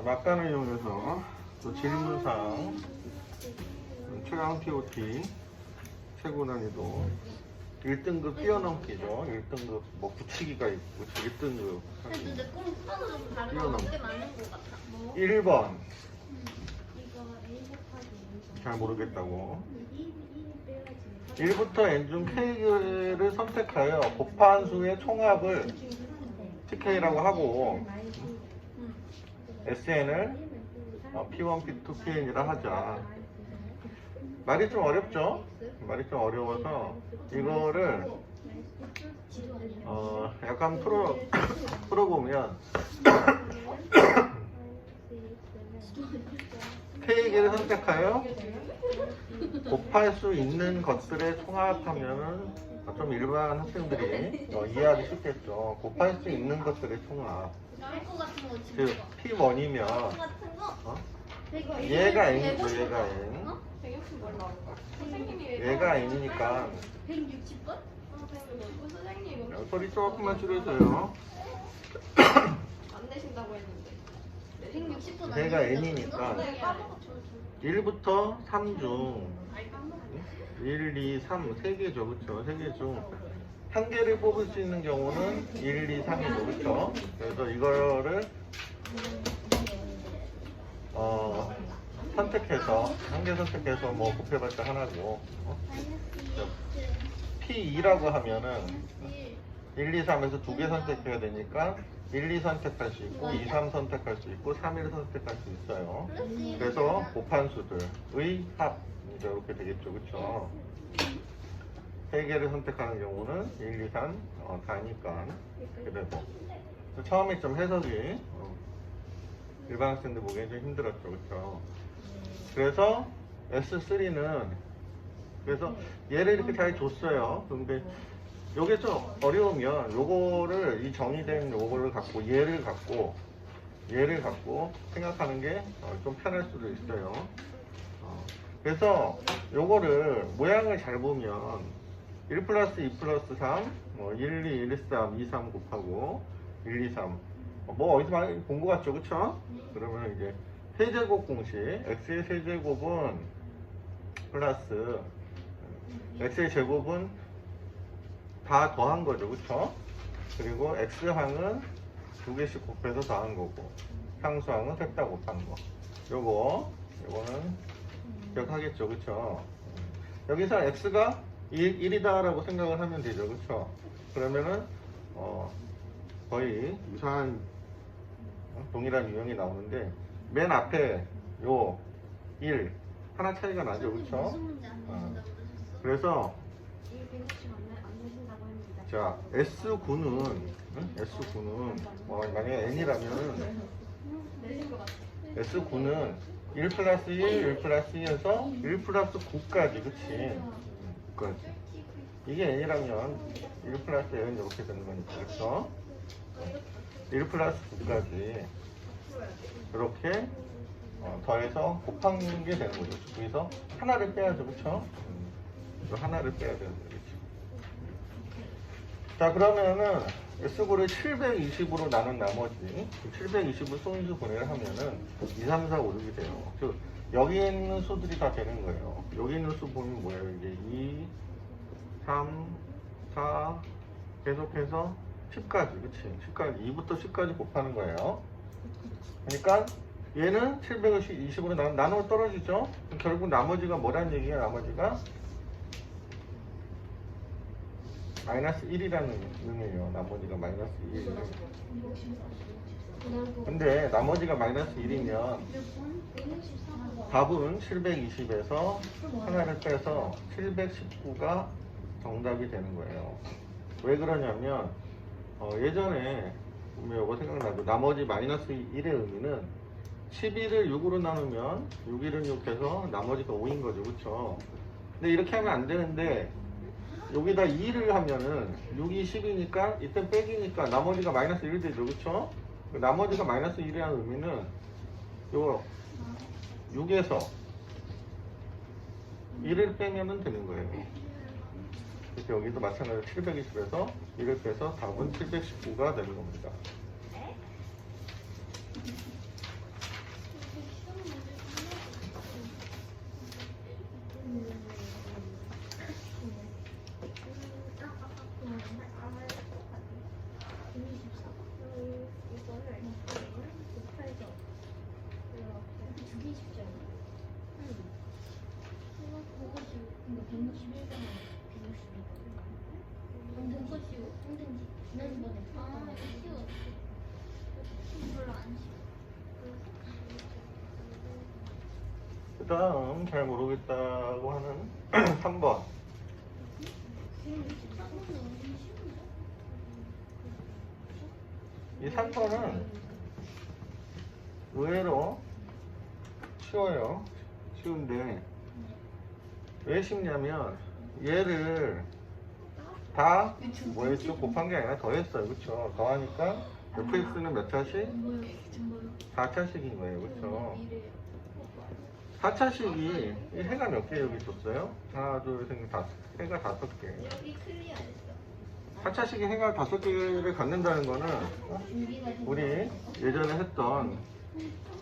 자, 막간을 이용해서 또 질문상 최강 TOT 최고 난이도 1등급 뛰어넘기죠. 1등급 뭐 붙이기가 있고 1등급 근데 내꿈 숫자도 좀 다른 맞게 맞는 거 같아. 뭐? 1번 이거 A 곱하기 잘 모르겠다고 2, 2 빼야지. 1부터 n 중 k를 선택하여 곱한 수의 총합을 TK라고 하고 응. SN을 어, P1, P2, Pn이라 하자. 말이 좀 어렵죠? 말이 좀 어려워서 이거를 어, 약간 풀어 풀어보면 K개를 선택하여 곱할 수 있는 것들의 총합하면은 좀 일반 학생들이 어, 이해하기 쉽겠죠. 곱할 수 있는 것들의 총합. 그 집어. P1이면 같은 거? 어? 얘가 이거 얘가 N. 어? 160 몰라. 선생님이 얘가 N이니까 160번? 선생님, 이거 소리 조금만 줄여줘요. 안 내신다고 했는데. 160번 얘가 N이니까 네, 까먹었죠. 1부터 3중 아니 까먹었어. 1, 2, 3, 3개죠. 그쵸? 3개 중한 개를 뽑을 수 있는 경우는 1, 2, 3이죠. 그쵸? 그래서 이거를 어, 선택해서 한 개 선택해서 뭐 곱해봤자 하나고 어? P2라고 하면은 1, 2, 3에서 두 개 선택해야 되니까 1, 2 선택할 수 있고 2, 3 선택할 수 있고 3, 1 선택할 수 있어요. 그래서 곱한 수들의 합 이렇게 되겠죠, 그렇죠? 세 개를 선택하는 경우는 1, 2, 3 어, 다니까 되고 처음에 좀 해석이 어, 일반 학생들 보기엔 좀 힘들었죠, 그렇죠? 그래서 S3는 그래서 얘를 이렇게 잘 줬어요. 근데 요게 좀 어려우면 요거를 이 정의된 요거를 갖고 얘를 갖고 얘를 갖고 생각하는 게 좀 편할 수도 있어요. 어, 그래서 요거를 모양을 잘 보면 1 플러스 2 플러스 3, 뭐 1, 2, 1, 3, 2, 3 곱하고 1, 2, 3. 어, 뭐 어디서 많이 본 것 같죠, 그쵸? 그러면 이제 세제곱 공식, x의 세제곱은 플러스 x의 제곱은 다 더한 거죠, 그쵸? 그리고 x항은 두 개씩 곱해서 더한 거고, 상수항은 셋 다 곱한 거. 요거, 요거는 기억하겠죠, 그쵸? 여기서 x가 1, 1이다라고 생각을 하면 되죠, 그쵸? 그러면은, 어, 거의 유사한 어, 동일한 유형이 나오는데, 맨 앞에 요 1, 하나 차이가 나죠, 내신다고 그러셨어? 그래서, 160 안, 내- 안 내신다고 했는데. 자, S9는, S9는, 어, 만약에 N이라면, 내신 것 같아. S9는 1 플러스 1, 1 플러스 2에서 1 플러스 9까지, 그치? 9까지. 이게 N이라면 1 플러스 N 이렇게 되는 거니까, 그쵸? 1 플러스 9까지 이렇게 어, 더해서 곱한 게 되는 거죠. 그래서 하나를 빼야죠, 또 하나를 빼야 되는 거겠죠. 자, 그러면은 S고를 720으로 나눈 나머지 720을 소인수 분해를 하면은 2, 3, 4, 5, 6이 돼요. 즉, 여기 있는 수들이 다 되는 거예요. 여기 있는 수 보면 뭐예요? 이게 2, 3, 4, 계속해서 10까지, 그치? 10까지, 2부터 10까지 곱하는 거예요. 그러니까 얘는 720으로 나, 나눠 떨어지죠? 결국 나머지가 뭐란 얘기야, 나머지가? 마이너스 1이라는 의미예요. 나머지가 마이너스 1. 근데 나머지가 마이너스 1이면 답은 720에서 하나를 빼서 719가 정답이 되는 거예요. 왜 그러냐면 어, 예전에 보면 이거 생각나고 나머지 마이너스 1의 의미는 11을 6으로 나누면 6, 1은 6 해서 나머지가 5인 거죠. 그쵸? 근데 이렇게 하면 안 되는데 여기다 2를 하면은 6이 10이니까 이때 빼기니까 나머지가 마이너스 1이 되죠. 그쵸? 그 나머지가 마이너스 1이라는 의미는 요 6에서 1을 빼면 은 되는 거예요. 이렇게 여기도 마찬가지로 720에서 2를 빼서 답은 719가 되는 겁니다. 이거 보고 싶 근데 161잖아. 그거 쉬워. 뭐든지. 지난번에 아, 이거 쉬워. 별로 안 쉬워. 그 다음, 잘 모르겠다고 하는 3번. 이 3번은 의외로 쉬워요 쉬운데 왜 쉽냐면 얘를 다 뭐했죠? 곱한 게 아니라 더했어요. 그쵸? 더하니까 fx는 몇 차씩? 4차씩인 거예요. 그쵸? 4차씩이 이 해가 몇 개 여기 줬어요? 하나, 둘, 셋, 넷, 다섯. 해가 다섯 개. 여기 클리어 했어. 4차씩이 해가 다섯 개를 갖는다는 거는 어? 우리 예전에 했던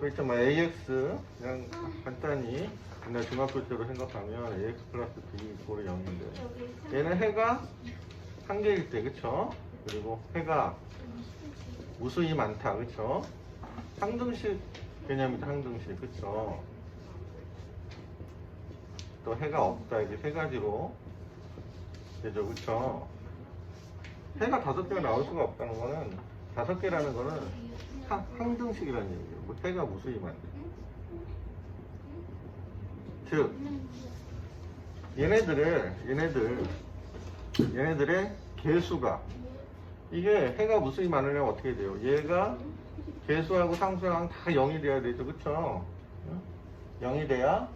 그 있잖아 AX 그냥 간단히 옛날 중학교 때로 생각하면 AX 플러스 B 이꼴 0인데 얘는 해가 한 개일 때 그쵸? 그리고 해가 무수히 많다 그쵸? 상등식 개념이다 상등식 그쵸? 또 해가 없다 이게 세 가지로 되죠 그쵸? 해가 다섯 개가 나올 수가 없다는 거는 다섯 개라는 거는 상, 상등식이라는 얘기예요. 뭐 해가 무수히 많대. 즉 얘네들을 얘네들 얘네들의 개수가 이게 해가 무수히 많으려면 어떻게 돼요? 얘가 개수하고 상수랑 다 0이 돼야 되죠. 그쵸? 0이 돼야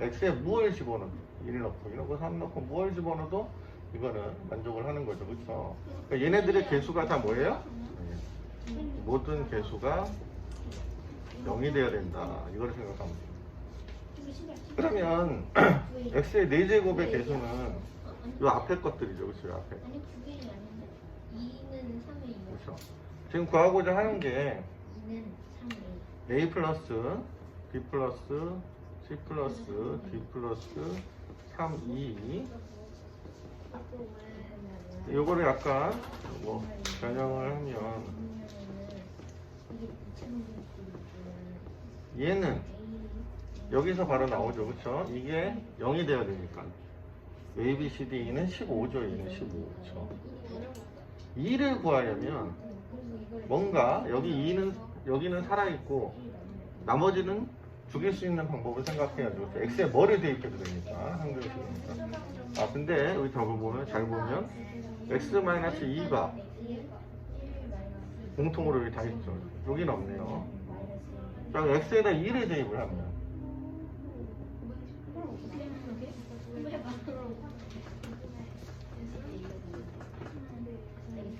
x에 무엇을 집어넣어? 1 넣고 1 넣고 3 넣고 무엇을 집어넣어도 이거는 만족을 하는 거죠. 그쵸? 그러니까 얘네들의 개수가 다 뭐예요? 모든 개수가 0이 돼야 된다. 이걸 생각하면 돼요. 그러면 x의 4제곱의 개수는 이 앞에 것들이죠. 이 앞에. 아니 그게 아닌데 2는 3이에요. 그쵸? 지금 구하고자 하는 게 2는 3이에요. a 플러스 b 플러스 c 플러스 d 플러스 3, 2 요거를 약간 뭐 변형을 하면 얘는 여기서 바로 나오죠 그쵸? 이게 0이 돼야 되니까. A, B, C, D는 15죠 얘는 15 그쵸? 2를 구하려면 뭔가 여기 2는 여기는 살아있고 나머지는 죽일 수 있는 방법을 생각해야죠? X에 뭐를 대입해도 되니까? 항등식이니까? 아 근데 여기 답을 보면 잘 보면 X-2가 공통으로 여기 다 있죠 여기는 없네요 자 X에다 2를 대입을 하면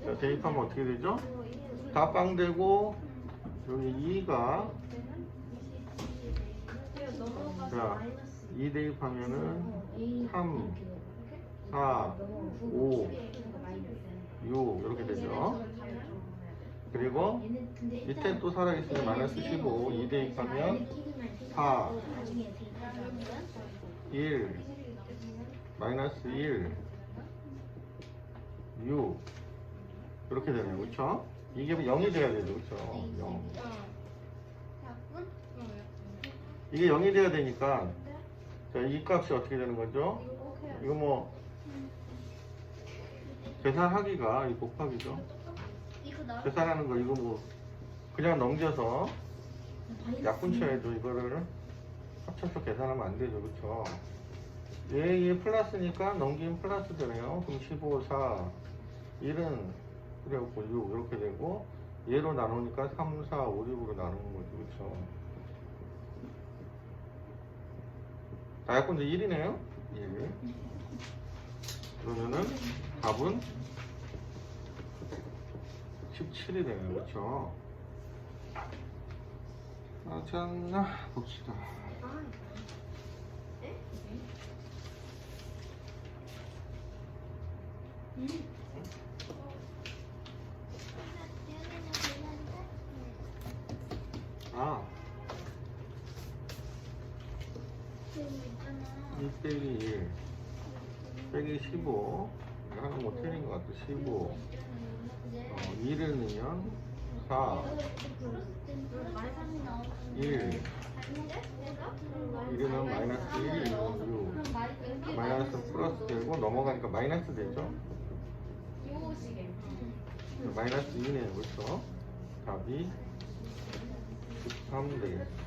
자, 대입하면 어떻게 되죠? 다 빵 되고 여기 2가 자, 2 대입하면은 3, 4, 5, 6 이렇게 되죠. 그리고 밑에 또 살아있으면 마이너스 15, 2 대입하면 4, 1, 마이너스 1, 6 이렇게 되네요. 그쵸? 이게 0이 돼야 되죠. 그쵸? 0. 이게 0이 돼야 되니까 자, 이 값이 어떻게 되는 거죠? 이거 뭐 계산하기가 이 곱하기죠. 계산하는 거 이거 뭐 그냥 넘겨서 약분쳐야죠. 이거를 합쳐서 계산하면 안 되죠. 그쵸? 얘, 얘 플러스니까 넘기면 플러스 되네요. 그럼 15, 4, 1은 그래갖고 6 이렇게 되고 얘로 나누니까 3, 4, 5, 6으로 나누는 거죠. 그쵸? 자, 약분제 1이네요. 1. 그러면은 답은 17이 되네요. 그쵸? 아, 자, 봅시다. 아, 2 빼기 1 빼기 15 하나 못 틀린 것 같아 15 어, 2를 넣으면 4 1 1을 넣으면 마이너스 1 2 6 마이너스 플러스 되고 넘어가니까 마이너스 되죠? 마이너스 2네요 그렇죠 답이 13 되겠죠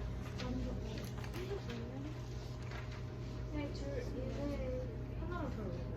얘네 줄 얘네 하나로 더 올려요.